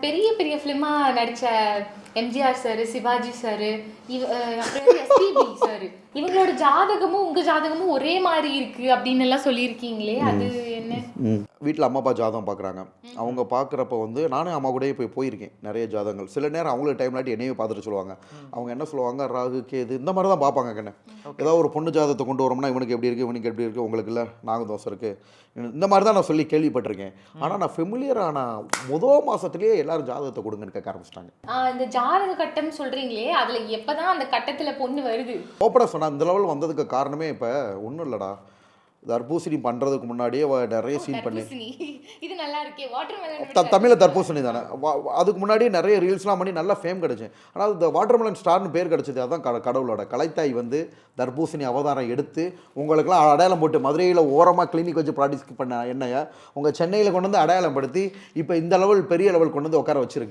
பெரிய பெரிய ஃபிலிமா நடிச்ச எம்ஜிஆர் சார் சிவாஜி சார் இவ் அப்புறம் எஸ்பிபி சார் இவங்களோட ஜாதகமும் உங்க ஜாதகமும் ஒரே மாதிரி இருக்கு அப்படின்னு எல்லாம் சொல்லியிருக்கீங்களே அது என்ன? வீட்டில் அம்மா அப்பா ஜாதகம் பார்க்குறாங்க அவங்க பார்க்குறப்ப வந்து நானும் அம்மா கூடயே போய் போயிருக்கேன் நிறைய ஜாதகங்கள். சில நேரம் அவங்களுக்கு டைம் இல்லாட்டி என்னையும் பார்த்துட்டு சொல்லுவாங்க. அவங்க என்ன சொல்லுவாங்க? ராகு கேது இந்த மாதிரி தான் பார்ப்பாங்க கண்ணு. ஏதாவது ஒரு பொண்ணு ஜாதகத்தை கொண்டு வரோம்னா இவனுக்கு எப்படி இருக்குது இவனுக்கு எப்படி இருக்குது உங்களுக்கு இல்லை நாக தோசை இருக்குது இந்த மாதிரி தான் நான் சொல்லி கேள்விப்பட்டிருக்கேன். ஆனால் நான் ஃபெமிலியர் ஆன முதல் மாதத்துலேயே எல்லாரும் ஜாதகத்தை கொடுங்கன்னு கேட்க ஆரம்பிச்சிட்டாங்க. இந்த ஜாதக கட்டம் சொல்றீங்களே அதுல எப்பதான் அந்த கட்டத்துல பொண்ணு வருது? ஓப்பனாக சொன்னால் இந்த லெவல் வந்ததுக்கு காரணமே இப்போ ஒன்றும் இல்லைடா. தர்பூசணி பண்ணுறதுக்கு முன்னாடியே நிறைய சீன் பண்ணி. இது நல்லா இருக்கே. வாட்டர் தமிழில் தர்பூசணி தானே. அதுக்கு முன்னாடி நிறைய ரீல்ஸ்லாம் பண்ணி நல்ல ஃபேம் கிடச்சி. ஆனால் இந்த வாட்டர்மெலன் ஸ்டார்னு பேர் கிடச்சது அதான் க கடவுளோட. கலைத்தாய் வந்து தர்பூசணி அவதாரம் எடுத்து உங்களுக்கெல்லாம் அடையாளம் போட்டு மதுரையில் ஓரமாக கிளினிக் வச்சு ப்ராக்டிஸ் பண்ண எண்ணெயை உங்கள் சென்னையில் கொண்டு வந்து அடையாளம் படுத்தி இப்போ இந்த லெவல் பெரிய லெவல் கொண்டு வந்து உட்கார வச்சிருக்கு.